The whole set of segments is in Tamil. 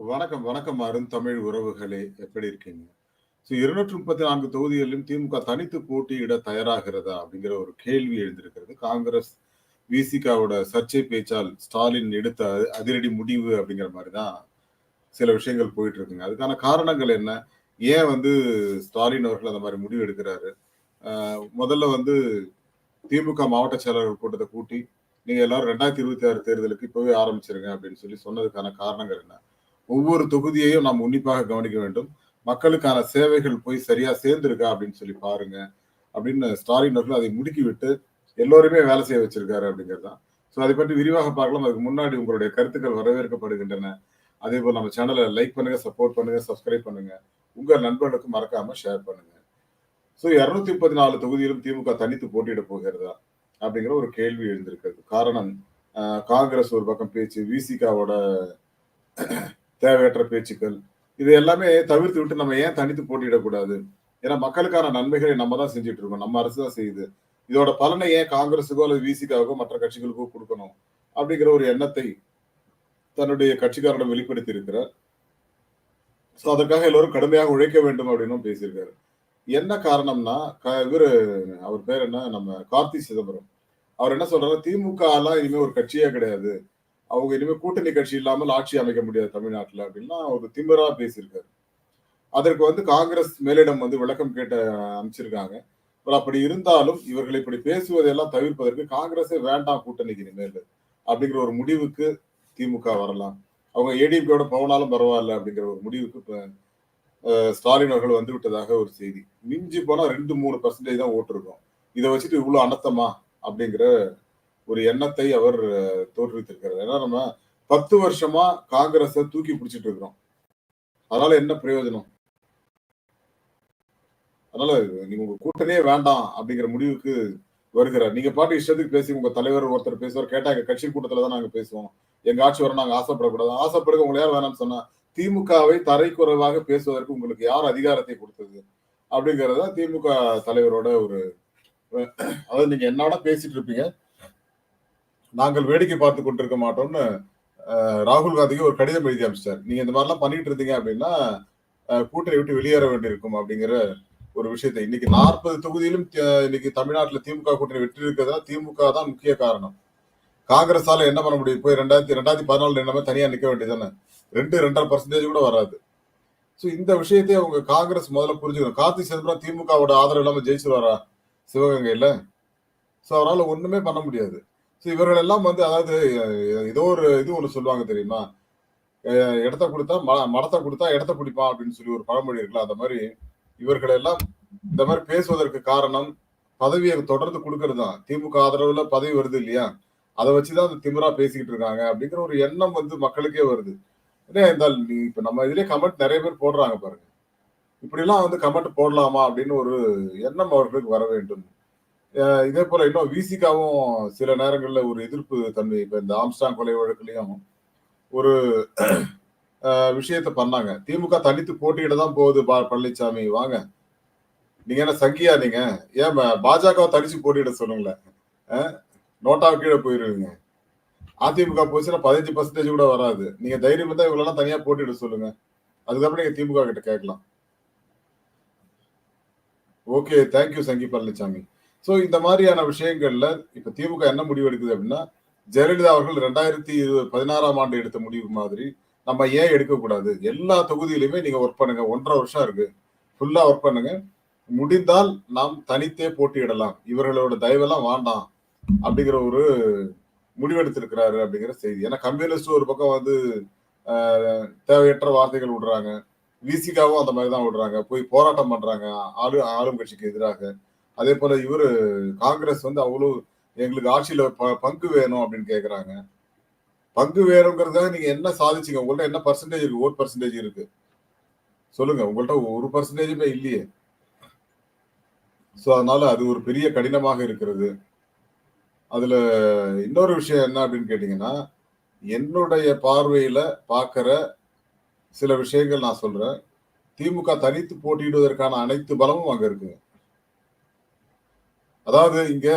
வணக்கம், வணக்கம் அருந்தமிழ் உறவுகளே! எப்படி இருக்கீங்க? ஸோ 234 தொகுதிகளிலும் திமுக தனித்து போட்டியிட தயாராகிறதா? அப்படிங்கிற ஒரு கேள்வி எழுந்திருக்கிறது. காங்கிரஸ், விசிகாவோட சர்ச்சை பேச்சால் ஸ்டாலின் எடுத்த அதிரடி முடிவு அப்படிங்கிற மாதிரி தான் சில விஷயங்கள் போயிட்டு இருக்குங்க. அதுக்கான காரணங்கள் என்ன? ஏன் வந்து ஸ்டாலின் அவர்கள் அந்த மாதிரி முடிவு எடுக்கிறாரு? முதல்ல வந்து திமுக மாவட்ட செயலாளர்கள் கூட்டத்தை கூட்டி, நீங்க எல்லாரும் 2026 தேர்தலுக்கு இப்பவே ஆரம்பிச்சிருங்க அப்படின்னு சொல்லி சொன்னதுக்கான காரணங்கள் என்ன? ஒவ்வொரு தொகுதியையும் நாம் உன்னிப்பாக கவனிக்க வேண்டும். மக்களுக்கான சேவைகள் போய் சரியா சேர்ந்திருக்கா அப்படின்னு சொல்லி பாருங்க. அப்படின்னு ஸ்டாலின் அவர்கள் அதை முடுக்கிவிட்டு எல்லோரையுமே வேலை செய்ய வச்சிருக்காரு அப்படிங்கிறது தான். ஸோ அதை பற்றி விரிவாக பார்க்கலாம். அதுக்கு முன்னாடி உங்களுடைய கருத்துக்கள் வரவேற்கப்படுகின்றன. அதே போல் நம்ம சேனலை லைக் பண்ணுங்க, சப்போர்ட் பண்ணுங்க, சப்ஸ்கிரைப் பண்ணுங்க. உங்க நண்பர்களுக்கு மறக்காம ஷேர் பண்ணுங்க. ஸோ 234 தொகுதியிலும் திமுக தனித்து போட்டியிட போகிறதா? அப்படிங்கிற ஒரு கேள்வி எழுந்திருக்கிறது. காரணம் காங்கிரஸ் ஒரு பக்கம் பேச்சு, விசிகாவோட தேவையற்ற பேச்சுக்கள். இது எல்லாமே தவிர்த்து விட்டு நம்ம ஏன் தனித்து போட்டியிடக்கூடாது? ஏன்னா மக்களுக்கான நன்மைகளை நம்ம தான் செஞ்சுட்டு இருக்கோம். நம்ம அரசு தான் செய்யுது. இதோட பலனை ஏன் காங்கிரஸுக்கோ அல்லது விசிக்காகவோ மற்ற கட்சிகளுக்கோ கொடுக்கணும் அப்படிங்கிற ஒரு எண்ணத்தை தன்னுடைய கட்சிக்காரரிடம் வெளிப்படுத்தி இருக்கிறார். ஸோ அதற்காக எல்லோரும் கடுமையாக உழைக்க வேண்டும் அப்படின்னும் பேசியிருக்காரு. என்ன காரணம்னா, க இவர் அவர் பேர் என்ன? நம்ம கார்த்தி சிதம்பரம். அவர் என்ன சொல்றாரு, எல்லாம் இனிமே ஒரு கட்சியே கிடையாது. அவங்க இனிமேல் கூட்டணி கட்சி இல்லாமல் ஆட்சி அமைக்க முடியாது தமிழ்நாட்டில் அப்படின்னா ஒரு திமிரா பேசியிருக்காரு. அதற்கு வந்து காங்கிரஸ் மேலிடம் வந்து விளக்கம் கேட்டு அமைச்சிருக்காங்க பட் அப்படி இருந்தாலும் இவர்கள் இப்படி பேசுவதெல்லாம் தவிர்ப்பதற்கு காங்கிரஸே வேண்டாம் கூட்டணிக்கு இனிமேல் அப்படிங்கிற ஒரு முடிவுக்கு திமுக வரலாம். அவங்க ஏடிபியோட போனாலும் பரவாயில்ல அப்படிங்கிற ஒரு முடிவுக்கு ஸ்டாலின் அவர்கள் வந்து விட்டதாக ஒரு செய்தி. மிஞ்சி போனா 2, 3% தான் ஓட்டு இருக்கும். வச்சுட்டு இவ்வளோ அனர்த்தமா? அப்படிங்கிற ஒரு எண்ணத்தை அவர் தோற்றுவித்திருக்கிறார். ஏன்னா நம்ம 10 வருஷமா காங்கிரஸ தூக்கி பிடிச்சிட்டு இருக்கிறோம். அதனால என்ன பிரயோஜனம்? அதனால நீங்க உங்க கூட்டணியே வேண்டாம் அப்படிங்கிற முடிவுக்கு வருகிறார். நீங்க பாட்டு இஷ்டத்துக்கு பேசி உங்க தலைவர் ஒருத்தர் பேசுவார். கேட்டா எங்க கட்சி கூட்டத்துல தான் நாங்க பேசுவோம். எங்க ஆட்சி வர நாங்க ஆசைப்படக்கூடாது. ஆசைப்படுங்க உங்களை யார் வேணாம்னு சொன்னா? திமுகவை தரைக்குறைவாக பேசுவதற்கு உங்களுக்கு யார் அதிகாரத்தை கொடுத்தது அப்படிங்கறத தான் திமுக தலைவரோட ஒரு அதாவது நீங்க என்னோட பேசிட்டு இருப்பீங்க. நாங்கள் வேடிக்கை பார்த்து கொண்டிருக்க மாட்டோம்னு ராகுல் காந்திக்கு ஒரு கடிதம் எழுதி அமைச்சார் நீங்க இந்த மாதிரிலாம் பண்ணிட்டு இருந்தீங்க அப்படின்னா, கூட்டணி விட்டு வெளியேற வேண்டியிருக்கும் அப்படிங்கிற ஒரு விஷயத்தை இன்னைக்கு 40 தொகுதியிலும் இன்னைக்கு தமிழ்நாட்டில் திமுக கூட்டணி வெற்றி இருக்கிறதுனா திமுக தான் முக்கிய காரணம். காங்கிரஸால என்ன பண்ண முடியும்? போய் 2000 2014 நின்ன என்னமே தனியா நிக்க வேண்டியது தானே. 2, 2.5% கூட வராது. ஸோ இந்த விஷயத்தை அவங்க காங்கிரஸ் முதல்ல புரிஞ்சுக்கணும். கார்த்தி சிதம்பரம் திமுகவோட ஆதரவு இல்லாம ஜெயிச்சுருவாரா? சிவகங்கையில் ஸோ அவரால் ஒன்றுமே பண்ண முடியாது. ஸோ இவர்கள் எல்லாம் வந்து அதாவது ஏதோ ஒரு இது ஒண்ணு சொல்லுவாங்க தெரியுமா? இடத்த கொடுத்தா ம மடத்தை கொடுத்தா இடத்த பிடிப்பான் அப்படின்னு சொல்லி ஒரு பழமொழி இருக்குல்ல. அந்த மாதிரி இவர்கள் எல்லாம் இந்த மாதிரி பேசுவதற்கு காரணம் பதவியை தொடர்ந்து கொடுக்கறது தான். திமுக ஆதரவுல பதவி வருது இல்லையா? அதை வச்சு தான் அந்த திமிரா பேசிக்கிட்டு இருக்காங்க அப்படிங்கிற ஒரு எண்ணம் வந்து மக்களுக்கே வருது. என்ன இருந்தால் நீ இப்ப நம்ம இதுலயே கமெண்ட் நிறைய பேர் போடுறாங்க பாருங்க. இப்படிலாம் வந்து கமெண்ட் போடலாமா? அப்படின்னு ஒரு எண்ணம் அவர்களுக்கு வர வேண்டும். இதே போல இன்னும் விசிகாவும் சில நேரங்களில் ஒரு எதிர்ப்பு தன்மை இப்போ இந்த ஆம்ஸ்டாங் கொலை வழக்குலையும் ஒரு விஷயத்த பண்ணாங்க. திமுக தனித்து போட்டியிட தான் போகுது பா பழனிசாமி வாங்க. நீங்க என்ன சங்கியா நீங்க? ஏன் பாஜகவை தனிச்சு போட்டியிட சொல்லுங்களேன். அ கீழே போயிருவீங்க. அதிமுக போச்சுன்னா 15% கூட வராது. நீங்க தைரியம் இருந்தா இவங்களலாம் தனியா போட்டியிட சொல்லுங்க. அதுக்கப்புறம் நீங்க திமுக கிட்ட கேட்கலாம். ஓகே. தேங்க் யூ சங்கி பழனிசாமி ஸோ இந்த மாதிரியான விஷயங்கள்ல இப்ப திமுக என்ன முடிவு எடுக்குது அப்படின்னா, ஜெயலலிதா அவர்கள் 2016ஆம் ஆண்டு எடுத்த முடிவு மாதிரி நம்ம ஏன் எடுக்கக்கூடாது? எல்லா தொகுதியிலுமே நீங்க ஒர்க் பண்ணுங்க. 1 1/2 வருஷம் இருக்கு. ஃபுல்லா ஒர்க் பண்ணுங்க. முடிந்தால் நாம் தனித்தே போட்டியிடலாம். இவர்களோட தயவெல்லாம் வேண்டாம். அப்படிங்கிற ஒரு முடிவெடுத்திருக்கிறாரு அப்படிங்கிற செய்தி. ஏன்னா கம்யூனிஸ்ட் ஒரு பக்கம் வந்து தேவையற்ற வார்த்தைகள் விடுறாங்க. விசிகாவும் அந்த மாதிரி தான் விடுறாங்க. போய் போராட்டம் பண்றாங்க. ஆளு ஆளும் கட்சிக்கு எதிராக. அதே போல இவரு காங்கிரஸ் வந்து அவ்வளோ எங்களுக்கு ஆட்சியில ப பங்கு வேணும் அப்படின்னு கேக்குறாங்க பங்கு வேணும்ங்கிறதுக்காக நீங்க என்ன சாதிச்சீங்க? உங்கள்ட்ட என்ன பர்சன்டேஜ் இருக்கு? ஓட் பர்சன்டேஜ் இருக்கு? சொல்லுங்க. உங்கள்ட்ட ஒரு பர்சன்டேஜுமே இல்லையே. ஸோ அதனால அது ஒரு பெரிய கடினமாக இருக்கிறது. அதுல இன்னொரு விஷயம் என்ன அப்படின்னு கேட்டீங்கன்னா, என்னுடைய பார்வையில பார்க்கிற சில விஷயங்கள் நான் சொல்றேன். திமுக தனித்து போட்டியிடுவதற்கான அனைத்து பலமும் அங்க இருக்குங்க. அதாவது இங்க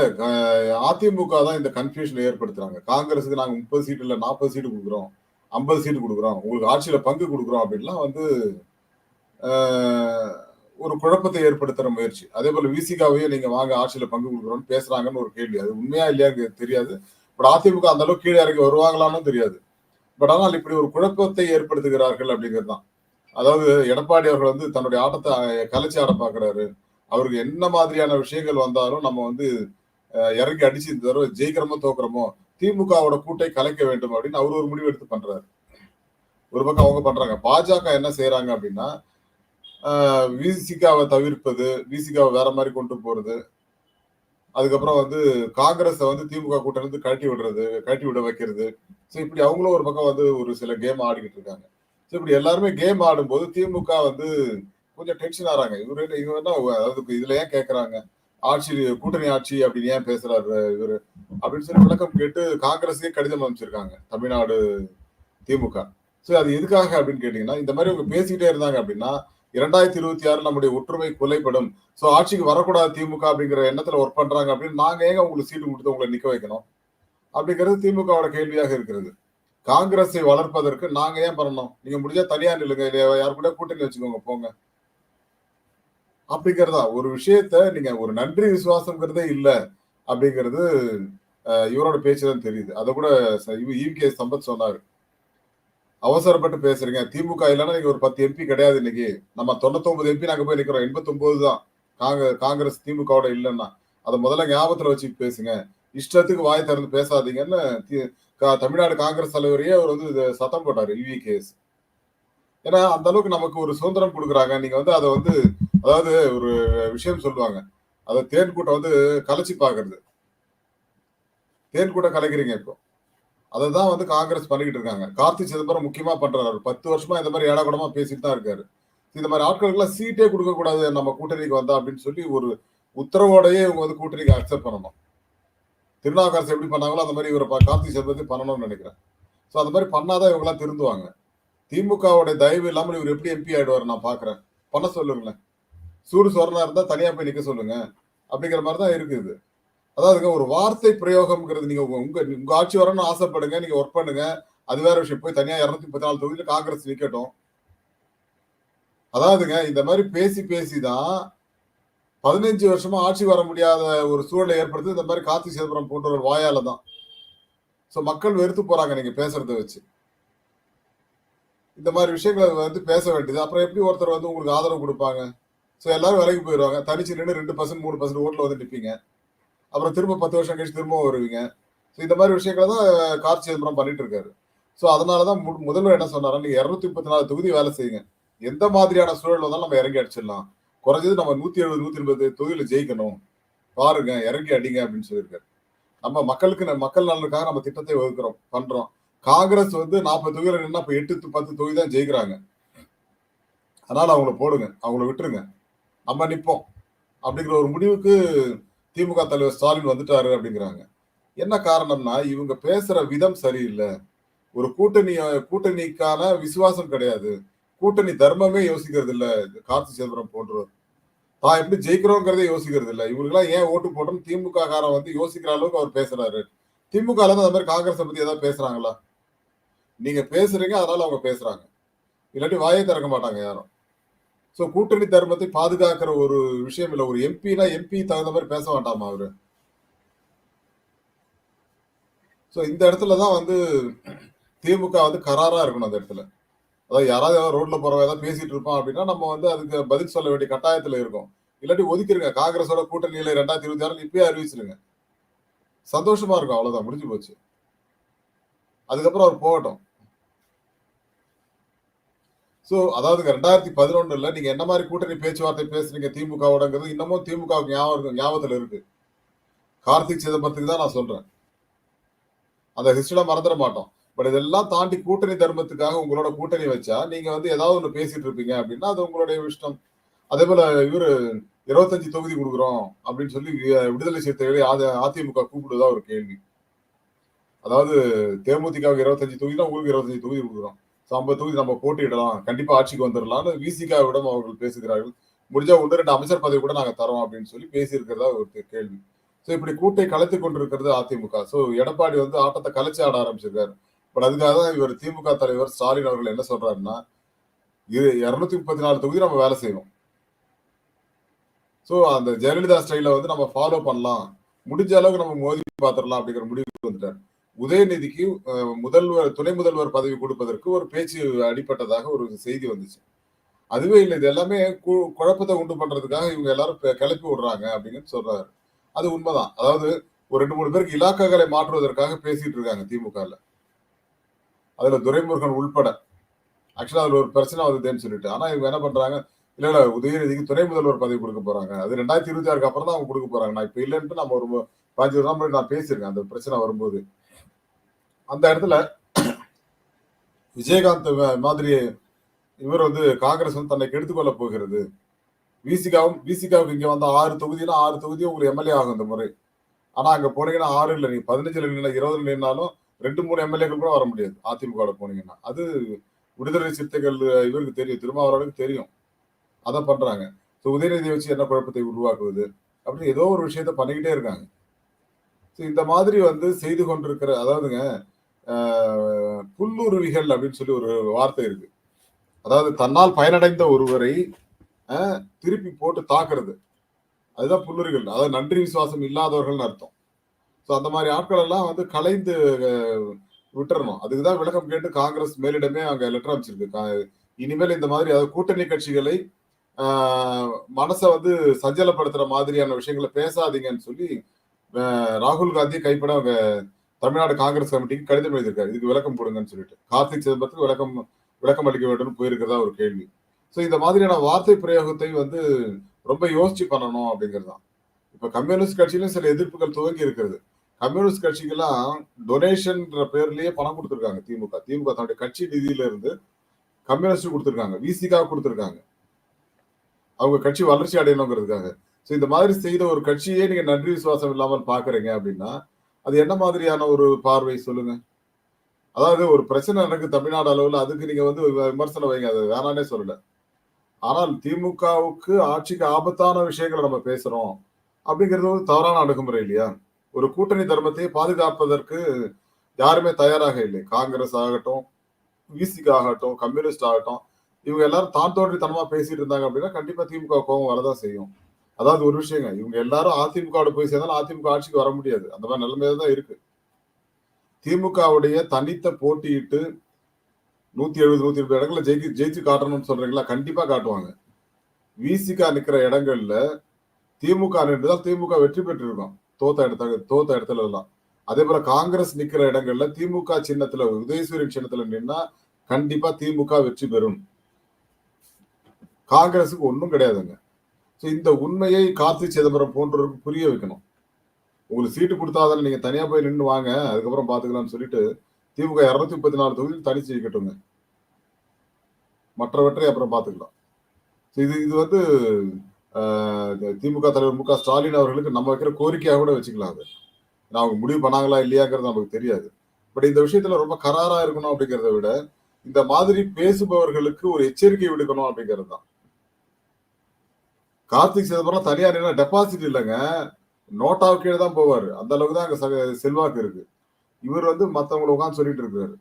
அதிமுக தான் இந்த கன்ஃப்யூஷன ஏற்படுத்துறாங்க. காங்கிரஸுக்கு நாங்க 30 சீட் இல்ல 40 சீட்டு கொடுக்குறோம். ஐம்பது சீட்டு கொடுக்குறோம். உங்களுக்கு ஆட்சியில பங்கு கொடுக்குறோம் அப்படின்லாம் வந்து ஒரு குழப்பத்தை ஏற்படுத்துற முயற்சி. அதே போல விசிகாவையும் நீங்க வாங்க ஆட்சியில பங்கு கொடுக்குறோம்னு பேசுறாங்கன்னு ஒரு கேள்வி. அது உண்மையா இல்லையா எனக்கு தெரியாது. பட் அதிமுக அந்த அளவுக்கு கீழே இறங்கி வருவாங்களான்னு தெரியாது. பட் ஆனால் இப்படி ஒரு குழப்பத்தை ஏற்படுத்துகிறார்கள் அப்படிங்கிறது தான். அதாவது எடப்பாடி அவர்கள் வந்து தன்னுடைய ஆட்டத்தை கலைச்சி ஆட பாக்குறாரு அவருக்கு என்ன மாதிரியான விஷயங்கள் வந்தாலும் நம்ம வந்து இறங்கி அடிச்சு இந்த தடவை ஜெயிக்கிறோமோ தோக்குறோமோ திமுகவோட கூட்டை கலைக்க வேண்டும் அப்படின்னு அவர் ஒரு முடிவு எடுத்து பண்றாரு. ஒரு பக்கம் அவங்க பண்றாங்க. பாஜக என்ன செய்யறாங்க அப்படின்னா விசிகாவை தவிர்ப்பது விசிகாவை வேற மாதிரி கொண்டு போறது அதுக்கப்புறம் வந்து காங்கிரஸை வந்து திமுக கூட்டம் கழட்டி விடுறது கழட்டி விட வைக்கிறது. ஸோ இப்படி அவங்களும் ஒரு பக்கம் வந்து ஒரு சில கேம் ஆடிக்கிட்டு இருக்காங்க. ஸோ இப்படி எல்லாருமே கேம் ஆடும்போது திமுக வந்து கொஞ்சம் டென்ஷன் ஆறாங்க. இவரு இவங்க என்ன அதாவது இதுல ஏன் கேட்கறாங்க ஆட்சி கூட்டணி ஆட்சி அப்படின்னு ஏன் பேசுறாரு இவரு? அப்படின்னு சொல்லி விளக்கம் கேட்டு காங்கிரஸே கடிதம் அமைச்சிருக்காங்க தமிழ்நாடு திமுக. சோ அது எதுக்காக அப்படின்னு கேட்டீங்கன்னா இந்த மாதிரி அவங்க பேசிக்கிட்டே இருந்தாங்க அப்படின்னா இரண்டாயிரத்தி இருபத்தி ஆறு நம்முடைய ஒற்றுமை கொலைப்படும். சோ ஆட்சிக்கு வரக்கூடாது திமுக அப்படிங்கிற எண்ணத்துல ஒர்க் பண்றாங்க அப்படின்னு நாங்க ஏங்க உங்களுக்கு சீட்டு கொடுத்து உங்களை நிக்க வைக்கணும்? அப்படிங்கிறது திமுகவோட கேள்வியாக இருக்கிறது. காங்கிரஸை வளர்ப்பதற்கு நாங்க ஏன் பண்ணணும்? நீங்க முடிஞ்சா தனியா நில்லுங்க இல்லையா? யாரு கூட கூட்டணி வச்சுக்கோங்க போங்க. அப்படிங்கிறதா? ஒரு விஷயத்த நீங்க ஒரு நன்றி விசுவாசம்ங்கிறதே இல்ல அப்படிங்கிறது இவரோட பேச்சு தான் தெரியுது. அதை கூட ஈவிகே சம்பத் சொன்னாரு. அவசரப்பட்டு பேசுறீங்க. திமுக இல்லைன்னா நீங்க ஒரு பத்து எம்பி கிடையாது இன்னைக்கு. நம்ம தொண்ணூத்தொன்பது எம்பி நாங்க போய் நிக்கிறோம். எண்பத்தொன்பது தான். காங்க காங்கிரஸ் திமுகவோட இல்லைன்னா. அதை முதல்ல ஞாபகத்துல வச்சு பேசுங்க. இஷ்டத்துக்கு வாய் திறந்து பேசாதீங்கன்னு தி- தமிழ்நாடு காங்கிரஸ் தலைவரையே அவர் வந்து இது சத்தம் போட்டாரு. இவி கேஸ் ஏன்னா அந்த அளவுக்கு நமக்கு ஒரு சுதந்திரம் கொடுக்குறாங்க. நீங்க வந்து அதை வந்து அதாவது ஒரு விஷயம் சொல்லுவாங்க. அதை தேன்கூட்டம் வந்து கலைச்சி பாக்குறது தேன்கூட்டம் கலைக்கிறீங்க இப்போ. அதை தான் வந்து காங்கிரஸ் பண்ணிக்கிட்டு இருக்காங்க. கார்த்தி சிதம்பரம் முக்கியமா பண்றாரு பத்து வருஷமா இந்த மாதிரி ஏடாகுடமா பேசிட்டு தான் இருக்காரு. இந்த மாதிரி ஆட்களுக்கெல்லாம் சீட்டே கொடுக்க கூடாது நம்ம கூட்டணிக்கு வந்தா அப்படின்னு சொல்லி ஒரு உத்தரவோடையே இவங்க வந்து கூட்டணிக்கு அக்செப்ட் பண்ணணும். திருநாவுக்கரசு எப்படி பண்ணாங்களோ அந்த மாதிரி இவர் கார்த்தி சிதம்பரத்தை பண்ணணும்னு நினைக்கிறேன். ஸோ அந்த மாதிரி பண்ணாதான் இவங்கெல்லாம் திருந்துவாங்க. திமுகவுடைய தயவு இல்லாமல் இவர் எப்படி எம்பி ஆயிடுவார் நான் பாக்குறேன். பண்ண சொல்லுங்களேன். சூடு சொரணா இருந்தா தனியா போய் நிக்க சொல்லுங்க. அப்படிங்கிற மாதிரி தான் இருக்குது அதாவதுங்க ஒரு வார்த்தை பிரயோகம்ங்கிறது நீங்க உங்க உங்க உங்க ஆட்சி வரணும்னு ஆசைப்படுங்க நீங்க ஒர்க் பண்ணுங்க. அது வேற விஷயம். போய் தனியா இருநூத்தி முப்பத்தி நாலு தொகுதியில காங்கிரஸ் நிக்கட்டும். அதாவதுங்க இந்த மாதிரி பேசி பேசி தான் பதினஞ்சு வருஷமா ஆட்சி வர முடியாத ஒரு சூழலை ஏற்படுத்தி இந்த மாதிரி கார்த்தி சிதம்பரம் போன்ற ஒரு வாயால தான். ஸோ மக்கள் வெறுத்து போறாங்க நீங்க பேசுறத வச்சு. இந்த மாதிரி விஷயங்களை வந்து பேச வேண்டியது. அப்புறம் எப்படி ஒருத்தர் வந்து உங்களுக்கு ஆதரவு கொடுப்பாங்க? ஸோ எல்லாரும் வேலைக்கு போயிடுவாங்க. தனிச்சு நின்று ரெண்டு பர்சன்ட் மூணு பர்சன்ட் ஓட்டில் வந்து நிற்பீங்க அப்புறம் திரும்ப பத்து வருஷம் கழிச்சு திரும்பவும் வருவீங்க. ஸோ இந்த மாதிரி விஷயங்களை தான் கார் சிதம்பரம் பண்ணிட்டு இருக்காரு. ஸோ அதனாலதான் மு- முதல்வர் என்ன சொன்னாரா? நீங்கள் இரநூத்தி முப்பத்தி நாலு தொகுதி வேலை செய்யுங்க. எந்த மாதிரியான சூழல் வந்தாலும் நம்ம இறங்கி அடிச்சிடலாம். குறைஞ்சது நம்ம நூற்றி எழுபது நூற்றி எண்பது தொகுதியில் ஜெயிக்கணும். பாருங்க இறங்கி அடிங்க அப்படின்னு சொல்லியிருக்காரு. நம்ம மக்களுக்கு ந- மக்கள் நலனுக்காக நம்ம திட்டத்தை வகுக்கிறோம் பண்றோம். காங்கிரஸ் வந்து நாற்பது தொகுதியில் நின்னா இப்போ எட்டு பத்து தொகுதி தான் ஜெயிக்கிறாங்க. அதனால அவங்கள போடுங்க அவங்கள விட்டுருங்க. நம்ம நிற்போம் அப்படிங்கிற ஒரு முடிவுக்கு திமுக தலைவர் ஸ்டாலின் வந்துட்டாரு அப்படிங்கிறாங்க. என்ன காரணம்னா இவங்க பேசுற விதம் சரியில்லை. ஒரு கூட்டணி கூட்டணிக்கான விசுவாசம் கிடையாது. கூட்டணி தர்மமே யோசிக்கிறது இல்ல கார்த்தி சிதம்பரம் போன்றவர் தான் எப்படி ஜெயிக்கிறோங்கிறதே யோசிக்கிறது இல்லை இவருக்கெல்லாம் ஏன் ஓட்டு போட்டோம்னு திமுக காரன் வந்து யோசிக்கிற அளவுக்கு அவர் பேசுறாரு. திமுக அந்த மாதிரி காங்கிரஸ் பத்தி ஏதாவது பேசுறாங்களா? நீங்க பேசுறீங்க அதனால அவங்க பேசுறாங்க. இல்லாட்டி வாயே திறக்க மாட்டாங்க யாரும். சோ கூட்டணி தர்மத்தை பாதுகாக்கிற ஒரு விஷயம் இல்ல. ஒரு எம்பினா எம்பி தகுந்த மாதிரி பேச வேண்டாமா அவரு? சோ இந்த இடத்துல தான் வந்து திமுக வந்து கராரா இருக்கணும் அந்த இடத்துல. அதாவது யாராவது ஏதாவது ரோட்ல போறவங்க ஏதாவது பேசிட்டு இருப்பான் அப்படின்னா நம்ம வந்து அதுக்கு பதில் சொல்ல வேண்டிய கட்டாயத்துல இருக்கும். இல்லாட்டி ஒதுக்கிருங்க. காங்கிரஸோட கூட்டணியில ரெண்டாயிரத்தி இருபத்தி ஆறுல இப்பயே அறிவிச்சிருங்க. சந்தோஷமா இருக்கும். அவ்வளவுதான். முடிஞ்சு போச்சு. அதுக்கப்புறம் அவர் போகட்டும். சோ அதாவது ரெண்டாயிரத்தி பதினொன்னுல நீங்க என்ன மாதிரி கூட்டணி பேச்சுவார்த்தை பேசுறீங்க திமுகவோடங்கிறது இன்னமும் திமுகவுக்கு ஞாபகம் இருக்கு- ஞாபகத்துல இருக்கு. கார்த்திக் சிதம்பரத்துக்கு தான் நான் சொல்றேன். அந்த ஹிஸ்டரியில மறந்துட மாட்டோம். பட் இதெல்லாம் தாண்டி கூட்டணி தர்மத்துக்காக உங்களோட கூட்டணி வச்சா நீங்க வந்து ஏதாவது ஒண்ணு பேசிட்டு இருப்பீங்க அப்படின்னா அது உங்களுடைய இஷ்டம். அதே போல இவரு இருபத்தஞ்சு தொகுதி கொடுக்குறோம் அப்படின்னு சொல்லி வி- விடுதலை சிறுத்தைகளை அத- அதிமுக கூப்பிடுதா ஒரு கேள்வி. அதாவது தேமுதிகவுக்கு இருபத்தஞ்சு தொகுதினா உங்களுக்கு இருபத்தஞ்சு தொகுதி கொடுக்குறோம். ஸோ ஐம்பது தொகுதி நம்ம போட்டியிடலாம். கண்டிப்பா ஆட்சிக்கு வந்துடலாம்னு விசிகாவிடம் அவர்கள் பேசுகிறார்கள். முடிஞ்சா ஒன்று ரெண்டு அமைச்சர் பதவி கூட நாங்க தரோம் அப்படின்னு சொல்லி பேசியிருக்கிறதா ஒரு கேள்வி. ஸோ இப்படி கூட்டை கலைத்து கொண்டிருக்கிறது அதிமுக. ஸோ எடப்பாடி வந்து ஆட்டத்தை கலைச்சு ஆட ஆரம்பிச்சிருக்காரு. பட் அதுக்காக தான் இவர் திமுக தலைவர் ஸ்டாலின் அவர்கள் என்ன சொல்றாருன்னா இது இருநூத்தி முப்பத்தி நாலு தொகுதி நம்ம வேலை செய்வோம் ஸோ அந்த ஜெயலலிதா ஸ்டைல வந்து நம்ம ஃபாலோ பண்ணலாம். முடிஞ்ச அளவுக்கு நம்ம மோதி பார்த்துடலாம் அப்படிங்கிற முடிவுக்கு வந்துட்டார். உதயநிதிக்கு முதல்வர் துணை முதல்வர் பதவி கொடுப்பதற்கு ஒரு பேச்சு அடிப்பட்டதாக ஒரு செய்தி வந்துச்சு. அதுவே இல்லை இது எல்லாமே கு- குழப்பத்தை உண்டு பண்றதுக்காக இவங்க எல்லாரும் கிளப்பி விடுறாங்க அப்படின்னு சொல்றாரு. அது உண்மைதான். அதாவது ஒரு ரெண்டு மூணு பேருக்கு இலாக்காக்களை மாற்றுவதற்காக பேசிட்டு இருக்காங்க திமுகல. அதுல துரைமுருகன் உள்பட. ஆக்சுவலா அதுல ஒரு பிரச்சனை வந்ததுன்னு சொல்லிட்டு. ஆனா இவங்க என்ன பண்றாங்க இல்ல இல்ல உதயநிதிக்கு துணை முதல்வர் பதவி கொடுக்க போறாங்க. அது ரெண்டாயிரத்தி இருபத்தி ஆறுக்கு அப்புறம் தான் அவங்க கொடுக்க போறாங்க. நான் இப்ப இல்லைன்ட்டு நம்ம ஒரு பாஞ்சு வருஷம் நான் பேசியிருக்கேன். அந்த பிரச்சனை வரும்போது. அந்த இடத்துல விஜயகாந்த் மாதிரி இவர் வந்து காங்கிரஸ் வந்து தன்னை கெடுத்துக்கொள்ள போகிறது. விசிகாவும் விசிகாவுக்கு இங்க வந்த ஆறு தொகுதினா ஆறு தொகுதியும் உங்களுக்கு எம்எல்ஏ ஆகும் இந்த முறை. ஆனா அங்க போனீங்கன்னா ஆறு இல்ல. நீங்க பதினஞ்சுல நின்னா இருபதுல நின்னாலும் ரெண்டு மூணு எம்எல்ஏக்கள் கூட வர முடியாது. அதிமுக போனீங்கன்னா. அது விடுதலை சிறுத்தைகள் இவருக்கு தெரியும். திருமாவளவனுக்கு தெரியும். அதை பண்றாங்க. ஸோ உதயநிதியை வச்சு என்ன குழப்பத்தை உருவாக்குவது அப்படின்னு ஏதோ ஒரு விஷயத்த பண்ணிக்கிட்டே இருக்காங்க. ஸோ இந்த மாதிரி வந்து செய்து கொண்டிருக்கிற அதாவதுங்க புல்லுருவிகள் அப்படின்னு சொல்லி ஒரு வார்த்தை இருக்கு. அதாவது தன்னால் பயனடைந்த ஒருவரை திருப்பி போட்டு தாக்குறது. அதுதான் புல்லுருவிகள். அதாவது நன்றி விசுவாசம் இல்லாதவர்கள்னு அர்த்தம். ஸோ அந்த மாதிரி ஆட்கள் எல்லாம் வந்து கலைந்து விட்டுறணும். அதுக்கு தான் விளக்கம் கேட்டு காங்கிரஸ் மேலிடமே அங்கே லெட்டர் அமைச்சிருக்கு இனிமேல் இந்த மாதிரி அதாவது கூட்டணி கட்சிகளை மனசை வந்து சஞ்சலப்படுத்துற மாதிரியான விஷயங்களை பேசாதீங்கன்னு சொல்லி ராகுல் காந்தி கைப்பட அவங்க தமிழ்நாடு காங்கிரஸ் கமிட்டிக்கு கடிதம் எழுதியிருக்காரு. இதுக்கு விளக்கம் கொடுங்கன்னு சொல்லிட்டு. கார்த்திக் சிதம்பரத்துக்கு விளக்கம் விளக்கம் அளிக்க வேண்டும் போயிருக்கிறதா ஒரு கேள்வி. ஸோ இந்த மாதிரியான வார்த்தை பிரயோகத்தை வந்து ரொம்ப யோசிச்சு பண்ணணும் அப்படிங்கிறது தான் இப்ப கம்யூனிஸ்ட் கட்சியிலும் சில எதிர்ப்புகள் துவங்கி இருக்கிறது. கம்யூனிஸ்ட் கட்சிக்கெல்லாம் டொனேஷன்ற பேர்லயே பணம் கொடுத்துருக்காங்க திமுக. திமுக தன்னுடைய கட்சி நிதியில இருந்து கம்யூனிஸ்ட் கொடுத்துருக்காங்க. விசிகா கொடுத்துருக்காங்க. அவங்க கட்சி வளர்ச்சி அடையணுங்கிறதுக்காக. ஸோ இந்த மாதிரி செய்த ஒரு கட்சியே நீங்க நன்றி விசுவாசம் இல்லாமல் பாக்குறீங்க அப்படின்னா அது என்ன மாதிரியான ஒரு பார்வை சொல்லுங்க? அதாவது ஒரு பிரச்சனை எனக்கு தமிழ்நாடு அளவில் அதுக்கு நீங்க வந்து விமர்சனம் வைங்க. அது வேணானே சொல்லல. ஆனால் திமுகவுக்கு ஆட்சிக்கு ஆபத்தான விஷயங்களை நம்ம பேசுறோம் அப்படிங்கிறது ஒரு தவறான அணுகுமுறை இல்லையா? ஒரு கூட்டணி தர்மத்தை பாதுகாப்பதற்கு யாருமே தயாராக இல்லை. காங்கிரஸ் ஆகட்டும் விசிக ஆகட்டும் கம்யூனிஸ்ட் ஆகட்டும் இவங்க எல்லாரும் தான் தோன்றித்தனமா பேசிட்டு இருந்தாங்க அப்படின்னா கண்டிப்பா திமுக கோவம் வரதான் செய்யும். அதாவது ஒரு விஷயங்க இவங்க எல்லாரும் அதிமுகவோட போய் சேர்ந்தாலும் அதிமுக ஆட்சிக்கு வர முடியாது. அந்த மாதிரி நிலைமையில தான் இருக்கு. திமுகவுடைய தனித்த போட்டியிட்டு நூத்தி எழுபது நூத்தி இருபது இடங்கள்ல ஜெயிச்சு ஜெயிச்சு காட்டணும்னு சொல்றீங்களா? கண்டிப்பா காட்டுவாங்க. விசிகா நிக்கிற இடங்கள்ல திமுக நின்றுதான் திமுக வெற்றி பெற்று இருக்கும் தோத்த இடத்த தோத்த இடத்துல எல்லாம். அதே போல காங்கிரஸ் நிக்கிற இடங்கள்ல திமுக சின்னத்துல உதயசூரியன் சின்னத்துல நின்னா கண்டிப்பா திமுக வெற்றி பெறும். காங்கிரஸுக்கு ஒன்றும் கிடையாதுங்க. இந்த உண்மையை கார்த்தி சிதம்பரம் போன்றவருக்கு புரிய வைக்கணும். உங்களுக்கு சீட்டு கொடுத்தாதானே நீங்க தனியா போய் நின்று வாங்க அதுக்கப்புறம் பாத்துக்கலாம்னு சொல்லிட்டு திமுக இருநூத்தி முப்பத்தி நாலு தொகுதியில் தனி ஜெயிக்கட்டுங்க மற்றவற்றை அப்புறம் பாத்துக்கலாம். இது இது வந்து திமுக தலைவர் மு க ஸ்டாலின் அவர்களுக்கு நம்ம வைக்கிற கோரிக்கையாக கூட வச்சுக்கலாம் அது. நான் அவங்க முடிவு பண்ணாங்களா இல்லையாங்கிறது நமக்கு தெரியாது. பட் இந்த விஷயத்துல ரொம்ப கராரா இருக்கணும் அப்படிங்கிறத விட இந்த மாதிரி பேசுபவர்களுக்கு ஒரு எச்சரிக்கை விடுக்கணும் அப்படிங்கிறது தான். கார்த்திக் சிதம்பரம் தனியார் நின்னா டெபாசிட் இல்லைங்க. நோட்டாவு கீழே தான் போவார். அந்த அளவுக்கு தான் அங்கே செல்வாக்கு இருக்கு. இவர் வந்து மற்றவங்களை உட்காந்து சொல்லிட்டு இருக்காரு.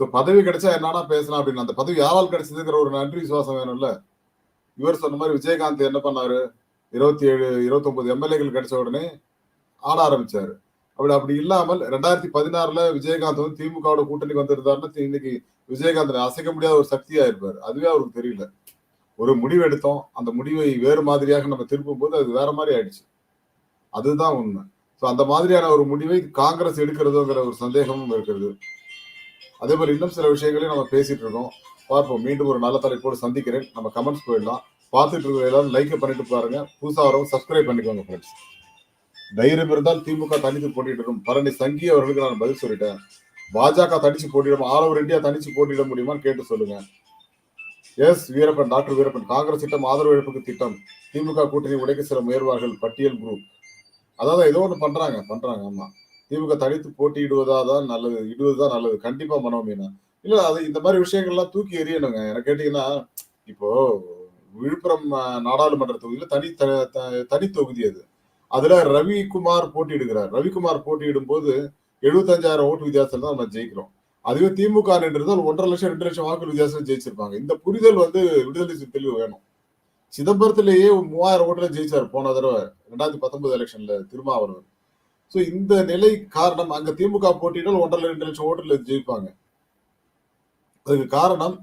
ஸோ பதவி கிடைச்சா என்னன்னா பேசலாம் அப்படின்னு. அந்த பதவி யாரால் கிடைச்சதுங்கிற ஒரு நன்றி விசுவாசம் வேணும்ல. இவர் சொன்ன மாதிரி விஜயகாந்த் என்ன பண்ணாரு? இருபத்தி ஏழு இருபத்தொன்பது எம்எல்ஏக்கள் கிடைச்ச உடனே ஆட ஆரம்பிச்சாரு. அப்படி அப்படி இல்லாமல் ரெண்டாயிரத்தி பதினாறுல விஜயகாந்த் வந்து திமுகவோட கூட்டணிக்கு வந்திருந்தாருன்னா இன்னைக்கு விஜயகாந்த் அசைக்க முடியாத ஒரு சக்தியா இருப்பார். அதுவே அவருக்கு தெரியல. ஒரு முடிவு எடுத்தோம் அந்த முடிவை வேறு மாதிரியாக நம்ம திருப்பும் போது அது வேற மாதிரி ஆயிடுச்சு. அதுதான் உண்மை. ஸோ அந்த மாதிரியான ஒரு முடிவை காங்கிரஸ் எடுக்கிறதுங்கிற ஒரு சந்தேகமும் இருக்கிறது. அதே மாதிரி இன்னும் சில விஷயங்களையும் நம்ம பேசிட்டு இருக்கோம். பார்ப்போம். மீண்டும் ஒரு நல்ல தலைப்போடு சந்திக்கிறேன். நம்ம கமெண்ட்ஸ் போயிடலாம். பார்த்துட்டு இருக்கிற எல்லாரும் லைக் பண்ணிட்டு பாருங்க. புதுசாக வரவங்க சப்ஸ்கிரைப் பண்ணிக்கோங்க ஃப்ரெண்ட்ஸ் தைரியம் இருந்தால் திமுக தனித்து போட்டியிடும் பழனி சங்கி அவர்களுக்கு நான் பதில் சொல்லிட்டேன். பாஜக தனிச்சு போட்டியிடும். ஆல் ஓவர் இந்தியா தனிச்சு போட்டியிட முடியுமான்னு கேட்டு சொல்லுங்க. எஸ் வீரப்பன் டாக்டர் வீரப்பன் காங்கிரஸ் திட்டம் ஆதரவு இழப்புக்கு திட்டம் திமுக கூட்டணி உடைக்க சில முயல்வார்கள் பட்டியல் குரூப் அதாவது ஏதோ ஒன்று பண்றாங்க பண்றாங்க ஆமா. திமுக தனித்து போட்டியிடுவதா தான் நல்லது இடுவதுதான் நல்லது கண்டிப்பா மனோமீனா இல்ல அது இந்த மாதிரி விஷயங்கள்லாம் தூக்கி எறியணுங்க. எனக்கு கேட்டீங்கன்னா இப்போ விழுப்புரம் நாடாளுமன்ற தொகுதியில தனி த- த- தனி தொகுதி அது. அதுல ரவிக்குமார் போட்டியிடுகிறார். ரவிக்குமார் போட்டியிடும் போது எழுபத்தஞ்சாயிரம் ஓட்டு வித்தியாசத்துல தான் நம்ம ஜெயிக்கிறோம். அதுவே திமுக நின்றிருந்தால் ஒன்றரை லட்சம் ரெண்டு லட்சம் வாக்கு வித்தியாசம் ஜெயிச்சிருப்பாங்க. இந்த புரிதல் வந்து விடுதலை சிறுத்தைகள் வேணும். சிதம்பரத்திலேயே மூவாயிரம் ஓட்டுல ஜெயிச்சார் போன தடவை ரெண்டாயிரத்தி பத்தொன்பது எலெக்ஷன்ல திருமாவளவன். ஸோ இந்த நிலை காரணம் அங்க திமுக போட்டியிட்டால் ஒன்றரை ரெண்டு லட்சம் ஓட்டுல ஜெயிப்பாங்க. அதுக்கு காரணம்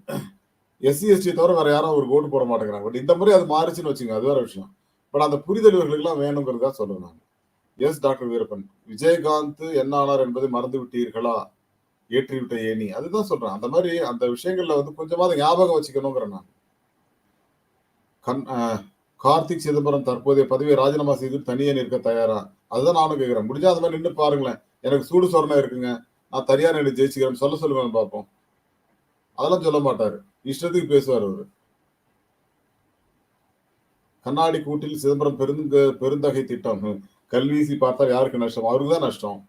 எஸ்சி எஸ்டி தவிர வேற யாரும் அவருக்கு ஓட்டு போட மாட்டேங்கிறாங்க. பட் இந்த முறை அது மாறிச்சுன்னு வச்சுங்க அது வேற விஷயம். பட் அந்த புரிதல் இவர்களுக்கெல்லாம் வேணுங்கிறதா சொல்லுவேன் நான். எஸ் டாக்டர் வீரப்பன் விஜயகாந்த் என்ன ஆனார் என்பதை மறந்து விட்டீர்களா ஏற்றிவிட்ட ஏணி. அதுதான் சொல்றேன். அந்த மாதிரி அந்த விஷயங்கள்ல வந்து கொஞ்சமாவது ஞாபகம் வச்சுக்கணுங்கிறேன் நான். கண் கார்த்திக் சிதம்பரம் தற்போதைய பதவியை ராஜினாமா செய்து தனியே நிற்க தயாரா? அதுதான் நானும் கேட்கிறேன் முடிஞ்சா அந்த மாதிரி நின்று பாருங்களேன். எனக்கு சூடு சொரணம் இருக்குங்க. நான் தனியார் நின்று ஜெயிச்சுக்கிறேன் சொல்ல சொல்லுவேன் பார்ப்போம் அதெல்லாம் சொல்ல மாட்டாரு. இஷ்டத்துக்கு பேசுவார் அவரு. கண்ணாடி கூட்டில் சிதம்பரம் பெருந்த பெருந்தகை திட்டம். கல்வீசி பார்த்தால் யாருக்கு நஷ்டம்? அவருக்கு தான் நஷ்டம்.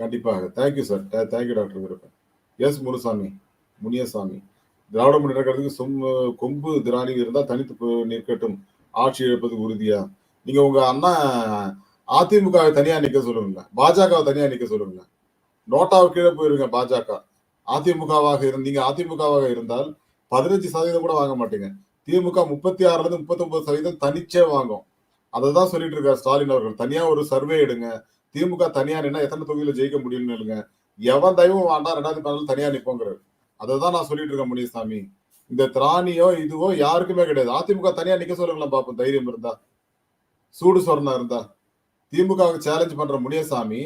கண்டிப்பாக thank you sir thank you doctor விருப்பம். எஸ் முனுசாமி. முனியசாமி. திராவிட முன்னேற்ற கழகத்துக்கு சொம்பு கொம்பு திராணி இருந்தால் தனித்து நிற்கட்டும். ஆட்சி இழப்பது உறுதியா? நீங்க உங்க அண்ணா அதிமுகவை தனியா நிக்க சொல்லுங்க. பாஜகவை தனியா நிக்க சொல்லுங்க. நோட்டாவுக்கு கீழே போயிருங்க பாஜக. அதிமுகவாக இருந்தீங்க அதிமுகவாக இருந்தால் பதினஞ்சு சதவீதம் கூட வாங்க மாட்டீங்க. திமுக முப்பத்தி ஆறுல இருந்து முப்பத்தி ஒன்பது சதவீதம் தனிச்சே வாங்கும். அதை தான் சொல்லிட்டு இருக்காரு ஸ்டாலின் அவர்கள். தனியா ஒரு சர்வே எடுங்க. திமுக தனியா நின்னா எத்தனை தொகுதியில ஜெயிக்க முடியும்னு இல்லைங்க எவன் தயவும் வேண்டாம் ரெண்டாவது பதினாலு தனியா நிப்போங்கிறாரு. அதை தான் நான் சொல்லிட்டு இருக்கேன் முனியசாமி. இந்த திராணியோ இதுவோ யாருக்குமே கிடையாது. அதிமுக தனியா நிக்க சொல்லுங்களேன் பாப்போம். தைரியம் இருந்தா. சூடு சொரணம் இருந்தா. திமுகவுக்கு சேலஞ்ச் பண்ற முனியசாமி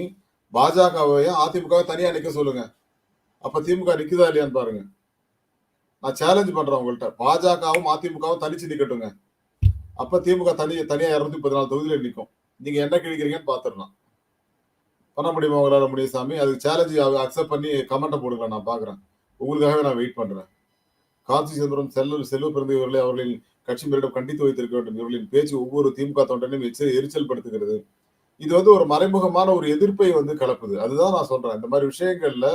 பாஜகவையும் அதிமுகவை தனியா நிக்க சொல்லுங்க. அப்ப திமுக நிக்குதா இல்லையான்னு பாருங்க. நான் சேலஞ்ச் பண்றேன் உங்கள்கிட்ட பாஜகவும் அதிமுகவும் தனிச்சு நிக்கட்டுங்க. அப்ப திமுக தனி தனியா இருநூத்தி பதினாலு தொகுதியில நிற்கும் நீங்க என்ன கிழிக்கிறீங்கன்னு பாத்துடலாம். பண்ண முடியுமா உங்களால் முடியும் சாமி? அதுக்கு சேலஞ்சு அக்செப்ட் பண்ணி கமெண்ட்டை போடுங்க நான் பார்க்குறேன் உங்களுக்காகவே நான் வெயிட் பண்ணுறேன் கார்த்தி சிதம்பரம் செல்லூர் செல்வ பிறந்த இவர்களை அவர்களின் கட்சி மேலிடம் கண்டித்து வைத்திருக்க வேண்டும். இவர்களின் பேச்சு ஒவ்வொரு திமுக தொண்டனையும் எச்சரி எரிச்சல் படுத்துகிறது இது வந்து ஒரு மறைமுகமான ஒரு எதிர்ப்பை வந்து கலப்புது. அதுதான் நான் சொல்றேன். இந்த மாதிரி விஷயங்கள்ல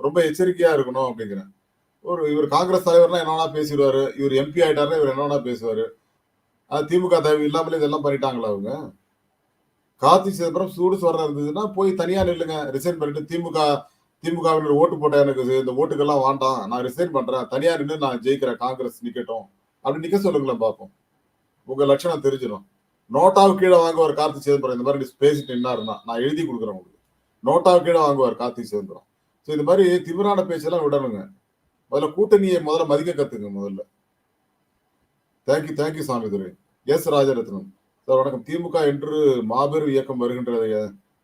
ரொம்ப எச்சரிக்கையா இருக்கணும் அப்படிங்கிறேன். ஒரு இவர் காங்கிரஸ் தலைவர்னா என்னன்னா பேசிடுவாரு? இவர் எம்பி ஆயிட்டாருன்னா இவர் என்னன்னா பேசுவாரு? அது திமுக தலைவர் இல்லாமலே இதெல்லாம் பண்ணிட்டாங்களா அவங்க? கார்த்தி சிதம்பரம் சூடு சொல்ற இருந்ததுன்னா போய் தனியா நில்லுங்க. ரிசைன் பண்ணிட்டு திமுக திமுகவினர் ஓட்டு போட்ட எனக்கு இந்த ஓட்டுக்கெல்லாம் வேண்டாம். நான் ரிசைன் பண்றேன். தனியா நின்று நான் ஜெயிக்கிறேன் காங்கிரஸ் நிக்கட்டும். அப்படி நிக்க சொல்லுங்களேன் பார்ப்போம் உங்க லட்சணம் தெரிஞ்சிடும். நோட்டாவுக்கு கீழே வாங்குவார் கார்த்தி சிதம்பரம். இந்த மாதிரி பேசிட்டு நின்னாருன்னா நான் எழுதி கொடுக்குறேன் உங்களுக்கு. நோட்டாவுக்கு கீழே வாங்குவார் கார்த்தி சிதம்பரம். ஸோ இந்த மாதிரி திமிரான பேச்செல்லாம் விடணுங்க. முதல்ல கூட்டணியை முதல்ல மதிக்க கத்துங்க முதல்ல. தேங்க்யூ தேங்க்யூ சாமி துரை. எஸ் ராஜரத்னம். சார் வணக்கம். திமுக என்று மாபெரும் இயக்கம் வருகின்றது.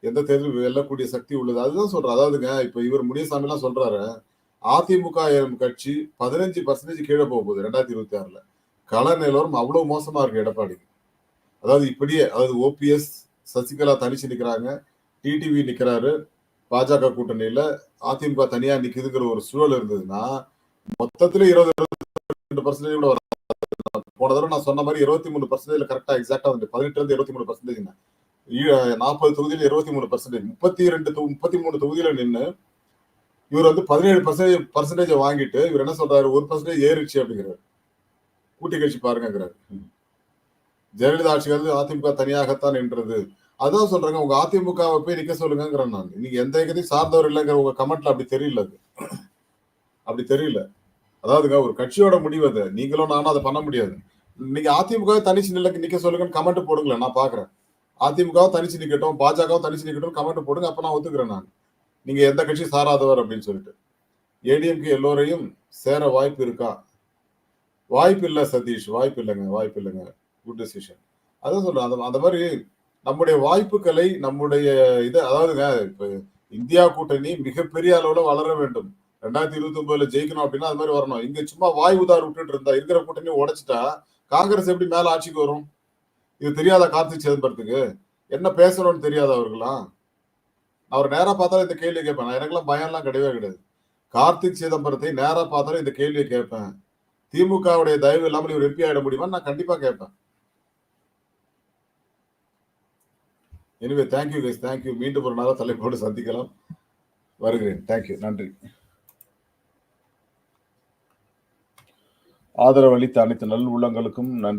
எந்த தேர்தலில் வெல்லக்கூடிய சக்தி உள்ளது. அதுதான் சொல்றேன். அதாவதுங்க இப்ப இவர் முனியசாமி எல்லாம் சொல்றாரு அதிமுக கட்சி பதினஞ்சு பர்சன்டேஜ் கீழே போக போகுது ரெண்டாயிரத்தி இருபத்தி ஆறுல கள நிலவரம் அவ்வளவு மோசமா இருக்கு எடப்பாடி. அதாவது இப்படியே அதாவது ஓபிஎஸ் சசிகலா தனிச்சு நிக்கிறாங்க டிடிவி நிக்கிறாரு பாஜக கூட்டணியில அதிமுக தனியா நிக்குதுங்கிற ஒரு சூழல் இருந்ததுன்னா மொத்தத்துல இருபது ரெண்டு பர்சன்டேஜ் கூட போன தடவை நான் சொன்ன மாதிரி இருபத்தி மூணு பர்சன்டேஜ்ல கரெக்டா எக்ஸாக்டா வந்து பதினெட்டுல இருந்து இருபத்தி மூணு பர்சன்டேஜ் நாற்பது தொகுதியில இருபத்தி மூணு பர்சன்டேஜ் முப்பத்தி ரெண்டு முப்பத்தி மூணு தொகுதியில நின்று இவர் வந்து பதினேழு பர்சன்டேஜ் பர்சன்டேஜ் வாங்கிட்டு இவர் என்ன சொல்றாரு? ஒரு பர்சன்டேஜ் ஏறிச்சு அப்படிங்கிறாரு. கூட்டி கட்சி பாருங்கிறாரு ஜெயலலிதா ஆட்சி வந்து அதிமுக தனியாகத்தான் நின்றது. அதான் சொல்றேங்க உங்க அதிமுகவை போய் நிக்க சொல்லுங்கிறேன் நான். நீங்க எந்த இயக்கத்தையும் சார்ந்தவர் இல்லைங்கிற உங்க கமெண்ட்ல அப்படி தெரியல அது. அப்படி தெரியல. அதாவதுங்க ஒரு கட்சியோட முடிவு அது. நீங்களும் நானும் அதை பண்ண முடியாது. நீங்க அதிமுக தனிச்சு நிலக்கு நிக்க சொல்லுங்கன்னு கமெண்ட் போடுங்களேன் நான் பாக்குறேன். அதிமுக தனிச்சு நிக்கட்டும் பாஜக தனிச்சு நிக்கட்டும் கமெண்ட் போடுங்க அப்ப நான் ஒத்துக்கிறேன் நான். நீங்க எந்த கட்சி சாராதவர் அப்படின்னு சொல்லிட்டு. ஏடிஎம்கே எல்லோரையும் சேர வாய்ப்பு இருக்கா? வாய்ப்பு இல்ல சதீஷ். வாய்ப்பு இல்லைங்க வாய்ப்பு இல்லைங்க. குட் டெசிஷன் அதான் சொல்றேன் அந்த அந்த மாதிரி நம்முடைய வாய்ப்புகளை நம்முடைய இது அதாவதுங்க இப்ப இந்தியா கூட்டணி மிகப்பெரிய அளவுல வளர வேண்டும். ரெண்டாயிரத்தி இருபத்தி ஒன்பதுல ஜெயிக்கணும் அப்படின்னா அது மாதிரி வரணும். இங்க சும்மா வாய் உதார் விட்டுட்டு இருந்தா இருக்கிற கூட்டணி உடைச்சிட்டா காங்கிரஸ் எப்படி மேல ஆட்சிக்கு வரும்? இது தெரியாதா கார்த்திக் சிதம்பரத்துக்கு. என்ன பேசணும்னு தெரியாத அவர்களாம் அவர் நேரா பார்த்தாலும் இந்த கேள்வியை கேட்பேன். எனக்கெல்லாம் பயம்லாம் கிடையவே கிடையாது. கார்த்திக் சிதம்பரத்தை நேரா பார்த்தாலும் இந்த கேள்வியை கேட்பேன். திமுகவுடைய தயவு இல்லாமல் இவர் எம்பி ஆயிட முடியுமா நான் கண்டிப்பா கேட்பேன். எனிவே தேங்க்யூ கைஸ் தேங்க்யூ மீண்டும் ஒரு நாள் தலைப்போடு சந்திக்கலாம். வருகிறேன். தேங்க்யூ நன்றி. ஆதரவளித்த அனைத்து நல் உள்ளங்களுக்கும் நன்றி.